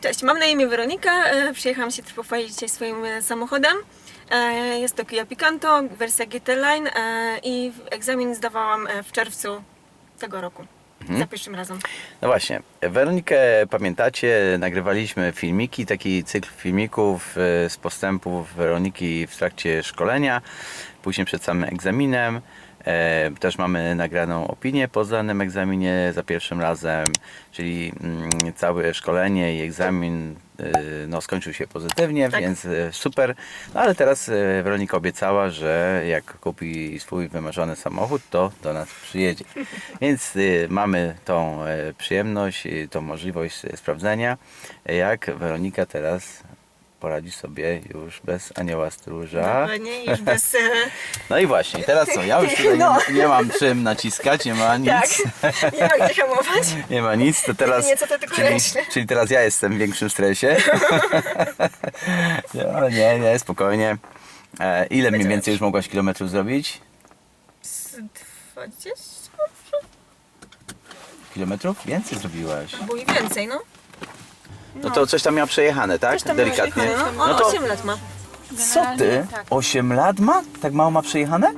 Cześć, mam na imię Weronika. E, Przyjechałam się pochwalić dzisiaj swoim e, samochodem. E, Jest to Kia Picanto, wersja GT Line i egzamin zdawałam w czerwcu tego roku. Za pierwszym razem. No właśnie, Weronikę pamiętacie, nagrywaliśmy filmiki, taki cykl filmików z postępów Weroniki w trakcie szkolenia, później przed samym egzaminem. E, Też mamy nagraną opinię po zdanym egzaminie za pierwszym razem, czyli mm, całe szkolenie i egzamin e, no, skończył się pozytywnie, Tak. więc e, super. No ale teraz Weronika obiecała, że jak kupi swój wymarzony samochód, to do nas przyjedzie. Więc mamy tą przyjemność, tą możliwość sprawdzenia, jak Weronika teraz poradzi sobie już bez anioła stróża. Dokładnie, już bez... e, No i właśnie, teraz co? Ja już tutaj No. nie, nie mam czym naciskać, nie ma nic. Tak, nie ma gdzie hamować. Nie ma nic, to teraz. Jedynie co to tylko czyli, ręczne. czyli teraz ja jestem w większym stresie. nie, ale nie, nie, spokojnie. E, ile mniej więcej już mogłaś kilometrów zrobić? Z 20? Kilometrów? Więcej zrobiłaś. Albo i więcej, no. No to coś tam miała przejechane, tak? Coś tam Delikatnie. miałeś jechane, No, No on to 8 lat ma. co ty? Tak. 8 lat ma? Tak mało ma przejechane?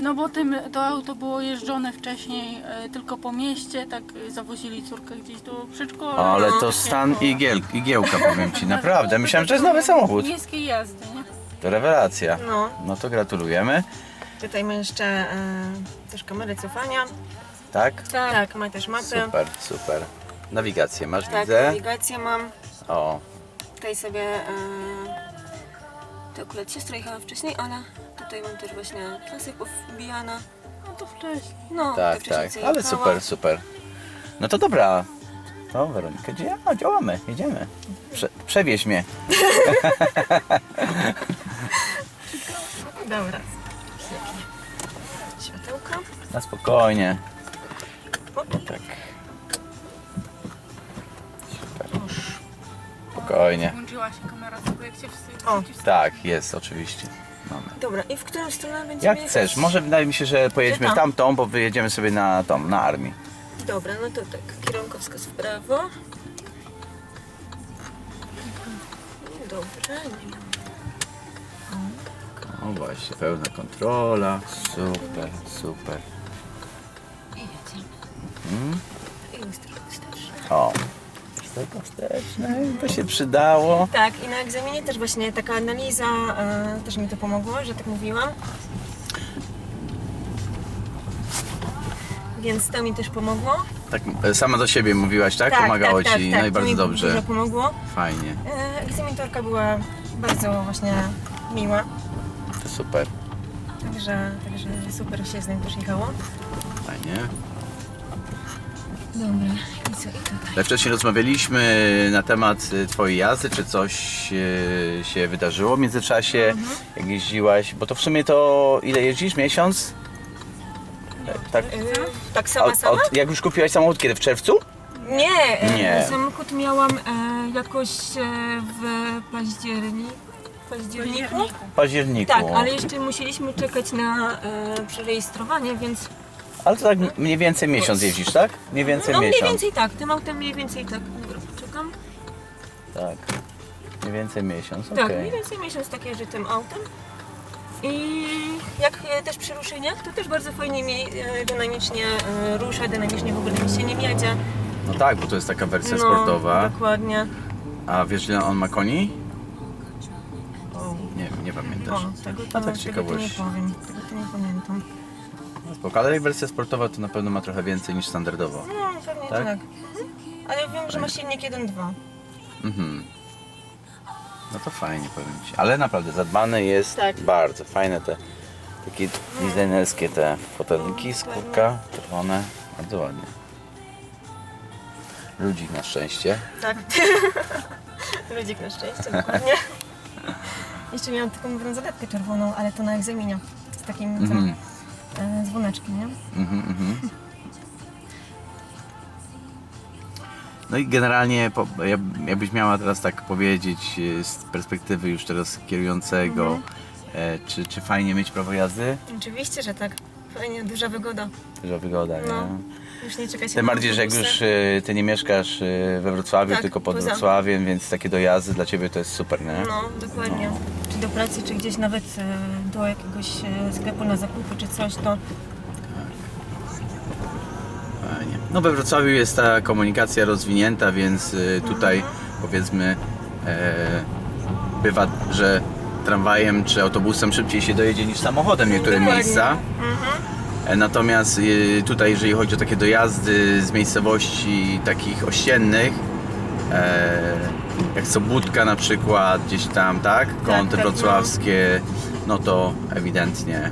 No bo tym, to auto było jeżdżone wcześniej e, tylko po mieście, tak e, zawozili córkę gdzieś do przedszkola. Ale no, to tak stan igiel, igiełka powiem ci, naprawdę. Myślałem, że to jest nowy samochód. Miejskiej jazdy, nie? To rewelacja. No, No to gratulujemy. tutaj ma jeszcze e, też kamerę cofania. Tak? Tak, ma też mapę. Super, super. Nawigację masz, Tak, widzę. nawigację mam. O, Tutaj sobie. E, to akurat siostra jechała wcześniej, ale tutaj mam też właśnie trasę powbijana. No to wcześniej. No, tak, tak. Ale jechała. super, super. No to dobra. To Weronika, dzia- działamy, jedziemy. Prze przewieź mnie. Dobra. Światełka. Na spokojnie. O, Tak. Spokojnie. Włączyła się kamera, tylko jak się wstydzi. O. Tak, jest oczywiście. Mamy. Dobra, i w którą stronę będziemy Jak jechać? chcesz, może wydaje mi się, że pojedźmy Gdzie w tam? tamtą, bo wyjedziemy sobie na tą, na armii. Dobra, no to tak, kierunkowskaz w prawo. Dobra, nie ma. O właśnie, pełna kontrola. Super, super. I jedziemy. Mhm. I lusterko wsteczne. O, lusterko wsteczne, to się przydało. Tak, i na egzaminie też właśnie taka analiza e, też mi to pomogło, że tak mówiłam. Więc to mi też pomogło. Tak, e, sama do siebie mówiłaś, tak? Pomagało tak, ci, tak, no i to bardzo mi dobrze. Dużo pomogło. Fajnie, E, egzaminatorka była bardzo właśnie miła. to super, Także, także super się z nią też jechało. fajnie. Dobra, i co i tutaj? Ale wcześniej rozmawialiśmy na temat e, twojej jazdy, czy coś e, się wydarzyło w międzyczasie, Mhm. jak jeździłaś, bo to w sumie to ile jeździsz? Miesiąc? E, Tak? E, tak sama, Od, sama? od, jak już kupiłaś samochód, kiedy? W czerwcu? Nie, e, Nie. samochód miałam e, jakoś e, w październiku. październiku. W październiku. Tak, ale jeszcze musieliśmy czekać na e, przerejestrowanie, więc Ale to tak mniej więcej miesiąc jeździsz, tak? Mniej więcej no mniej miesiąc. więcej tak, tym autem mniej więcej tak. Dobra, czekam. Tak. Mniej więcej miesiąc, Tak, okej. mniej więcej miesiąc tak jeżdżę tym autem. I jak e, też przy ruszeniach, to też bardzo fajnie mi e, dynamicznie e, rusza, dynamicznie w ogóle mi się nie jedzie. No tak, bo to jest taka wersja No, sportowa. Dokładnie. A wiesz ile on ma koni? O, Nie, nie pamiętasz. o, tego, A to, tak tego to nie ciekawość. powiem, tego to nie pamiętam. No Spoko, ale jak wersja sportowa to na pewno ma trochę więcej niż standardowo. No, pewnie Tak? tak. Ale wiem, że ma silnik 1.2. Mhm. No to fajnie powiem Ci. Ale naprawdę zadbane jest Tak. bardzo fajne te takie designerskie te foteliki, skórka, czerwone. Bardzo ładnie. Ludzik na szczęście. Tak. Ludzik na szczęście, dokładnie. Jeszcze miałam taką brązoletkę czerwoną, ale to na egzaminie. Z takim Mhm. Tym, e, dzwoneczkiem, nie? Mhm, mhm. No i generalnie, po, jak- jakbyś miała teraz tak powiedzieć e, z perspektywy już teraz kierującego, e, czy, czy fajnie mieć prawo jazdy? Oczywiście, że tak. Fajnie, duża wygoda. Duża wygoda, No. nie? Już nie czeka się Tym na bardziej, że jak autobusy. już y, ty nie mieszkasz y, we Wrocławiu, Tak, tylko pod poza. Wrocławiem, więc takie dojazdy dla ciebie to jest super, nie? No, dokładnie. Do pracy, czy gdzieś nawet e, do jakiegoś e, sklepu na zakupy, czy coś, to Fajnie. No we Wrocławiu jest ta komunikacja rozwinięta, więc y, tutaj powiedzmy e, bywa, że tramwajem czy autobusem szybciej się dojedzie niż samochodem w niektórych Dokładnie. miejscach. E, Natomiast y, tutaj, jeżeli chodzi o takie dojazdy z miejscowości takich ościennych, e, jak Sobótka na przykład, gdzieś tam, tak? Kąty tak, no. wrocławskie, no to ewidentnie.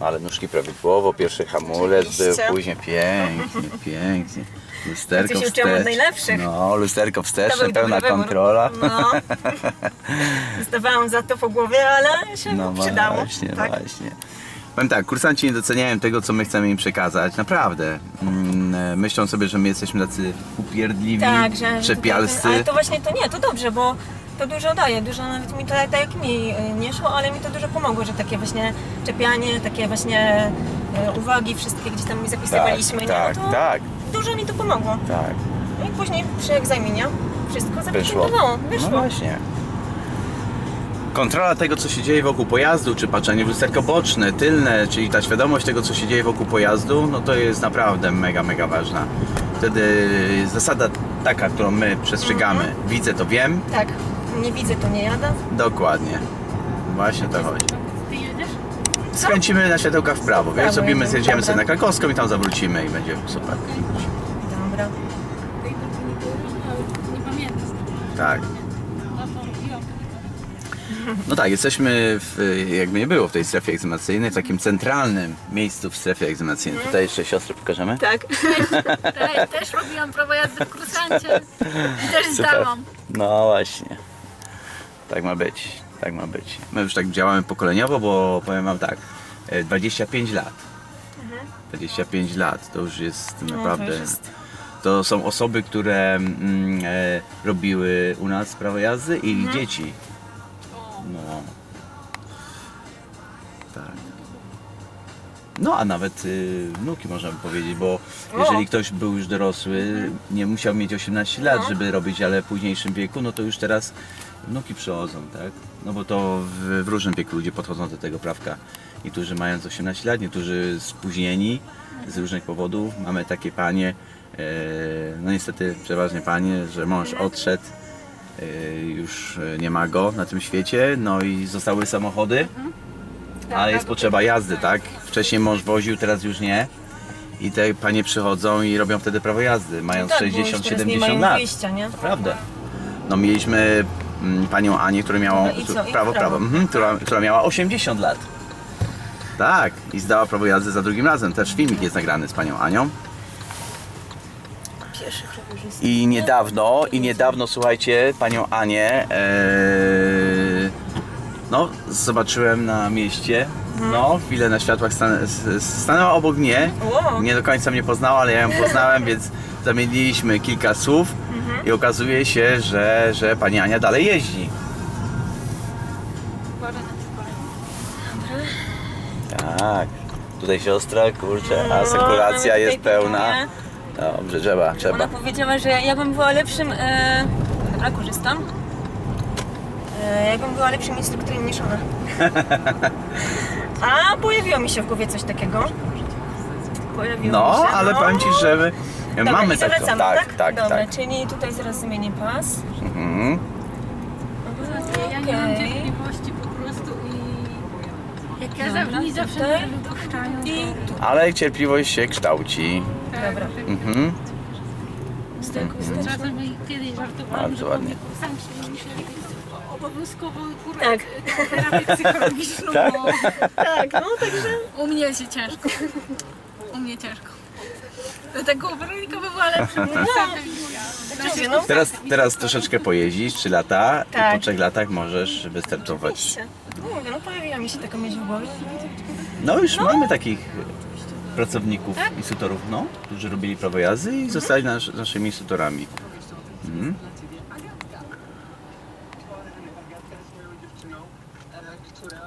Ale nóżki prawidłowo, pierwszy hamulec był, Oczywiście. później pięknie, pięknie. Lusterko Ja się uczyłam od najlepszych. No, lusterko wsteczne, był pełna kontrola. No. Zdawałam za to po głowie, ale się No przydało. właśnie, tak? właśnie. Powiem tak, kursanci nie doceniają tego, co my chcemy im przekazać. Naprawdę. Mm, Myślą sobie, że my jesteśmy tacy upierdliwi, Tak, że przepialscy. Ale to właśnie to nie, to dobrze, bo to dużo daje, dużo nawet mi to tak jak mi y, nie szło, ale mi to dużo pomogło, że takie właśnie czepianie, takie właśnie y, uwagi, wszystkie gdzieś tam mi zapisywaliśmy, nie? tak, no to tak, dużo mi to pomogło. tak. No i później przy egzaminie wszystko Wyszło. zapisywało, wyszło. No właśnie. Kontrola tego, co się dzieje wokół pojazdu, czy patrzenie w lusterko boczne, tylne, czyli ta świadomość tego, co się dzieje wokół pojazdu, no to jest naprawdę mega, mega ważna. Wtedy zasada taka, którą my przestrzegamy, Mhm. widzę to wiem, Tak, nie widzę, to nie jadę. dokładnie. Właśnie o to chodzi. Ty jedziesz? Skręcimy na światełkach w prawo, wiesz, prawo zrobimy, jedziemy, zjedziemy sobie na dobra. Krakowską i tam zawrócimy i będzie super. Dobra. Tej nie było, ale nie pamiętam. Tak. No to tak, jesteśmy w, jakby nie było w tej strefie egzamacyjnej, w takim centralnym miejscu w strefie egzamacyjnej. Tutaj jeszcze siostry pokażemy. Tak. Też, też robiłam prawo jazdy w kursancie. I też zdałam. No właśnie. Tak ma być, tak ma być. My już tak działamy pokoleniowo, bo powiem wam tak, e, 25 lat. 25 lat to już jest No, to naprawdę. już jest... To są osoby, które mm, e, robiły u nas prawo jazdy i ich dzieci. No. Tak. No a nawet y, wnuki możemy powiedzieć, bo jeżeli ktoś był już dorosły, nie musiał mieć 18 lat, No. żeby robić, ale w późniejszym wieku, no to już teraz wnuki przychodzą, tak? No bo to w, w różnym wieku ludzie podchodzą do tego prawka. Niektórzy mając 18 lat, niektórzy spóźnieni z różnych powodów. Mamy takie panie, e, no niestety przeważnie panie, że mąż odszedł, już e, nie ma go na tym świecie, no i zostały samochody, ale jest potrzeba jazdy, tak? Wcześniej mąż woził, teraz już nie. I te panie przychodzą i robią wtedy prawo jazdy, mając tak, bo już teraz nie 60-70 mają lat. wyjścia, nie? Naprawdę. No mieliśmy mm, panią Anię, która miała No i co? I prawo, prawo. prawo, mhm, która, która miała 80 lat. Tak, i zdała prawo jazdy za drugim razem. Też filmik jest nagrany z panią Anią. I niedawno, i niedawno, słuchajcie, panią Anię, e, no, zobaczyłem na mieście. No, chwilę na światłach stan, stanęła obok mnie. Wow. Nie do końca mnie poznała, ale ja ją poznałem, więc zamieniliśmy kilka słów i okazuje się, że, że pani Ania dalej jeździ. Tak. Tutaj siostra, kurczę, No, asekuracja nawet jest pełna. Dobrze, trzeba, trzeba. Ona powiedziała, że ja bym była lepszym. E... Dobra, korzystam. E, ja bym była lepszym instruktorem niż ona. A pojawiło mi się w głowie coś takiego. Pojawiło No, mi się. ale no. powiem Ci, że my Dobra, mamy i taką. zawracamy, Tak, tak? tak, Dobra, tak. czyli tutaj zaraz zmienię pas. Mhm. Ja, nie mam Okej. cierpliwości po prostu i jak ja Dobra, za, mi zawsze tutaj. mnie wypuszczają. I Ale cierpliwość się kształci. Dobra. Mhm. z tego. Czasem mi kiedyś żartowałam, Bardzo że ładnie. ładnie. kursanci myśleli, obowiązkowo kurę Tak. terapię psychologiczną, Tak? bo Tak, no także. u mnie się ciężko. U mnie ciężko. Dlatego Weronika by była lepsza ja. Mówię, no, Teraz, teraz troszeczkę pojeździsz, 3 lata i Tak. po 3 latach możesz wystartować. oczywiście. No mówię, no pojawiła mi się taka myśl w głowie. No już mamy takich pracowników, instruktorów, no, którzy robili prawo jazdy i zostali nasz, naszymi instruktorami. Mhm.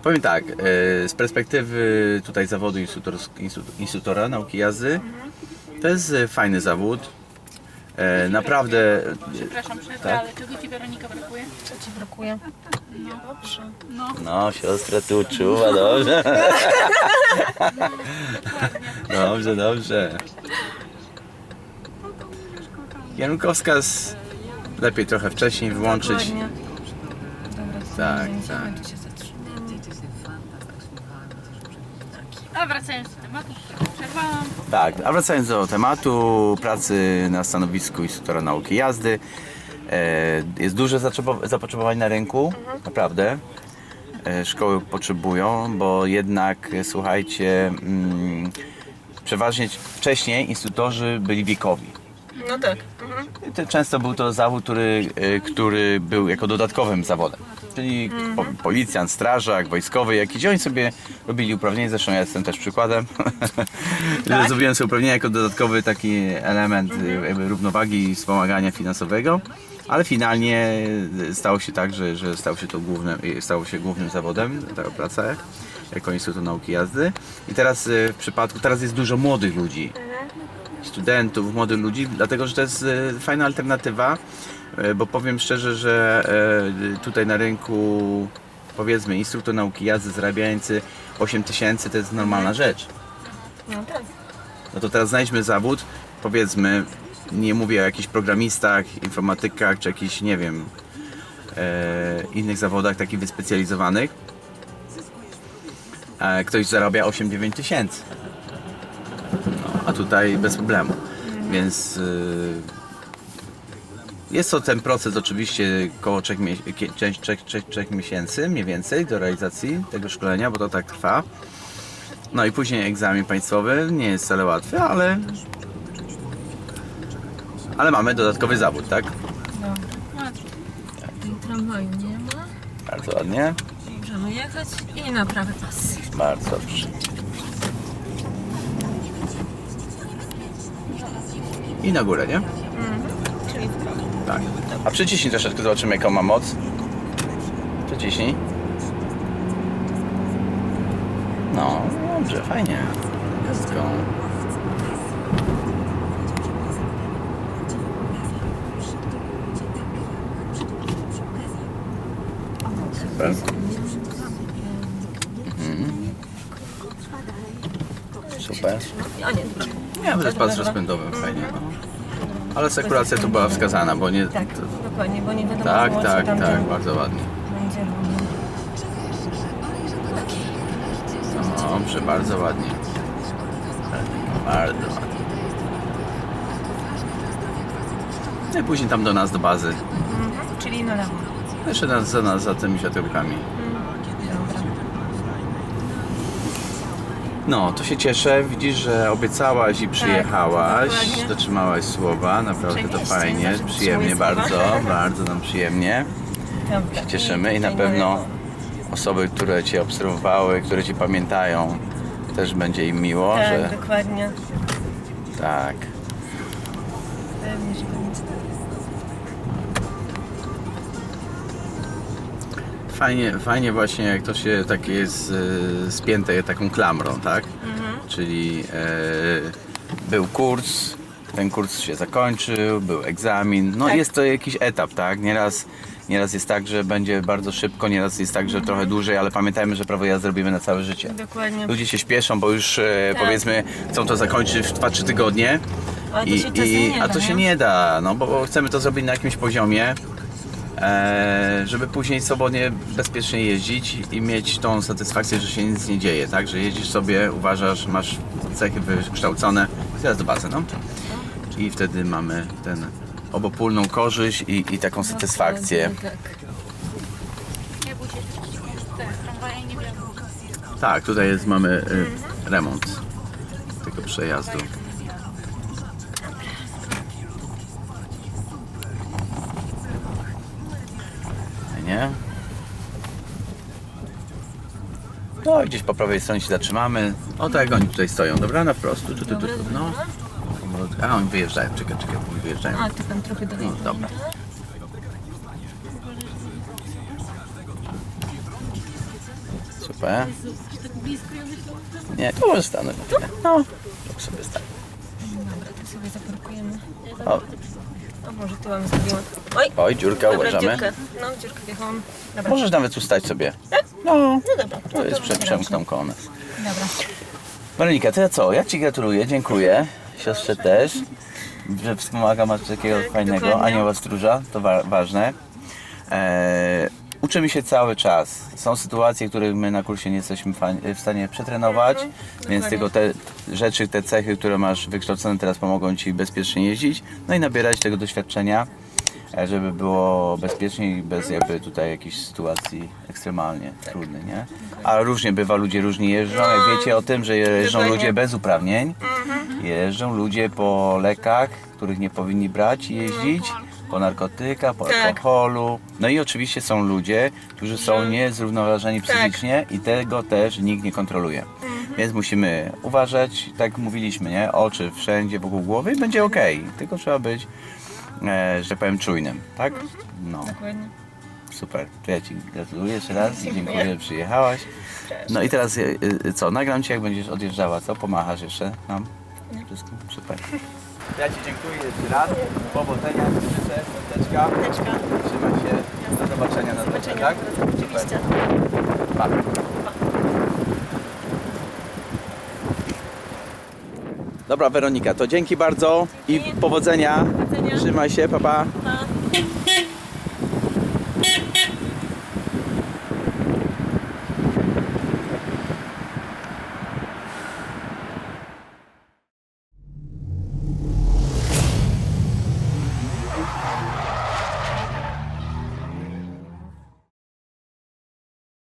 Powiem tak, e, z perspektywy tutaj zawodu instruktor- instru- instruktora nauki jazdy, to jest e, fajny zawód. E, Naprawdę, Przepraszam, przerwę, Tak? ale czego Ci Weronika brakuje? Co ci brakuje? No dobrze. No, no siostra tu czuwa, dobrze. Dobrze, dobrze. Kierunkowskaz lepiej trochę wcześniej włączyć. Tak, tak. a wracając do tematu, przerwałam. Tak, a wracając do tematu pracy na stanowisku instruktora nauki jazdy. E, Jest duże zapotrzebowanie na rynku, naprawdę. E, Szkoły potrzebują, bo jednak e, słuchajcie, mm, przeważnie wcześniej instruktorzy byli wiekowi. No tak. Mhm. To Często był to zawód, który, e, który był jako dodatkowym zawodem. Czyli po, policjant, strażak, wojskowy jakiś. Oni sobie robili uprawnienia, zresztą ja jestem też przykładem. że Zrobiłem sobie uprawnienia jako dodatkowy taki element e, jakby równowagi i wspomagania finansowego. Ale finalnie e, stało się tak, że, że stało się to głównym, e, stało się głównym zawodem, ta praca jako Instytut Nauki Jazdy. I teraz e, w przypadku, teraz jest dużo młodych ludzi, studentów, młodych ludzi, dlatego że to jest e, fajna alternatywa, e, bo powiem szczerze, że e, tutaj na rynku powiedzmy instruktor nauki jazdy zarabiający 8 tysięcy to jest normalna rzecz. No tak. No to teraz znajdźmy zawód, powiedzmy, nie mówię o jakichś programistach, informatykach, czy jakichś, nie wiem, e, innych zawodach takich wyspecjalizowanych. E, ktoś zarabia 8-9 tysięcy. No, tutaj bez problemu. Więc y, jest to ten proces oczywiście około 3, mie- 3, 3, 3 miesięcy mniej więcej do realizacji tego szkolenia, bo to tak trwa. No i później egzamin państwowy, nie jest wcale łatwy, ale ale mamy dodatkowy zawód, tak? Tej tramwaju nie ma. Bardzo ładnie, Możemy jechać i na prawy pas. bardzo dobrze. I na górę, nie? Czyli w prawo. Tak. A przyciśnij troszeczkę, zobaczymy jaką ma moc. Przyciśnij. No, dobrze, fajnie. Let's go. Super. Mhm. Super. A nie, dobra. Nie, to jest pas rozpędowy, fajnie. No. Ale sekuracja tu była wskazana, bo nie... Tak, dokładnie, bo nie wiadomo Tak, co tak, tam tak, bardzo ładnie. będzie. Dobrze, bardzo ładnie. Bardzo ładnie. No i później tam do nas, do bazy. Mhm. Czyli na lewo. Jeszcze nas, za nas, za tymi światełkami. Dobra. No, to się cieszę. Widzisz, że obiecałaś i przyjechałaś. Tak, dokładnie. Dotrzymałaś słowa. Naprawdę to Oczywiście, fajnie. zawsze Przyjemnie dotrzymuję bardzo. słowa. Bardzo nam przyjemnie. Dobra. Cieszymy i na pewno osoby, które Cię obserwowały, które Cię pamiętają, też będzie im miło, Tak, że dokładnie. tak. Pewnie, że będzie. Fajnie, fajnie właśnie jak to się tak jest e, spięte taką klamrą, tak? Czyli e, był kurs, ten kurs się zakończył, był egzamin, no Tak. jest to jakiś etap, tak? Nieraz, nieraz jest tak, że będzie bardzo szybko, nieraz jest tak, że trochę dłużej, ale pamiętajmy, że prawo jazdy robimy na całe życie. Dokładnie. Ludzie się śpieszą, bo już e, Tak. powiedzmy chcą to zakończyć w 2-3 tygodnie. Ale to się czasem nie a da, to się nie? nie da, no bo chcemy to zrobić na jakimś poziomie, żeby później swobodnie, bezpiecznie jeździć i mieć tą satysfakcję, że się nic nie dzieje, tak? Że jeździsz sobie, uważasz, masz cechy wykształcone, teraz do bazy, no. I wtedy mamy ten obopólną korzyść i, i taką satysfakcję. Tak. Nie wiadomo. Tak, tutaj jest, mamy y, remont tego przejazdu. No i gdzieś po prawej stronie się zatrzymamy. O tak, oni tutaj stoją, dobra? Na wprost. Tu, tu, tu, tu, tu. No. A oni wyjeżdżają, czekaj, czekaj, oni wyjeżdżają. A, to tam trochę dalej. No, dobra. Super. Nie, tu możesz stanąć. No, tu sobie stań. Dobra, tu sobie zaparkujemy. O, O Boże, tu mam. Oj! oj, dziurka, Dobra, uważamy. dziurkę. No, dziurkę wjechałam. Dobra. Możesz nawet tu stać sobie. No, No dobra. to jest prze, dobra. przemkną koło nas. Dobra. Weronika, to ja co? Ja Ci gratuluję, dziękuję. Siostrze też, że wspomaga masz takiego Tak, fajnego dokładnie. anioła stróża, to wa- ważne. Eee, uczymy się cały czas. Są sytuacje, których my na kursie nie jesteśmy w stanie przetrenować, więc dokładnie. tylko te rzeczy, te cechy, które masz wykształcone teraz pomogą Ci bezpiecznie jeździć, no i nabierać tego doświadczenia, e, żeby było bezpieczniej, bez jakby tutaj jakichś sytuacji ekstremalnie trudnych, nie? A różnie bywa, ludzie różnie jeżdżą, jak wiecie o tym, że jeżdżą ludzie bez uprawnień, jeżdżą ludzie po lekach, których nie powinni brać i jeździć, po narkotykach, po Tak. alkoholu. No i oczywiście są ludzie, którzy są niezrównoważeni psychicznie i tego też nikt nie kontroluje. Więc musimy uważać, tak mówiliśmy, nie? Oczy wszędzie wokół głowy i będzie ok. Tylko trzeba być, e, że tak powiem, czujnym, tak? No, Dokładnie. super. To ja Ci gratuluję jeszcze raz i dziękuję, że przyjechałaś. No i teraz e, e, co? Nagram Cię, jak będziesz odjeżdżała, co? Pomachasz jeszcze nam? Wszystkim? Super. Ja Ci dziękuję jeszcze raz. Powodzenia, życzę, serteczka. Teczka. Trzymaj się. Do zobaczenia na drodze, tak? Oczywiście. Pa. Dobra Weronika, to dzięki bardzo i powodzenia. Powodzenia. Trzymaj się, papa. Pa. Pa.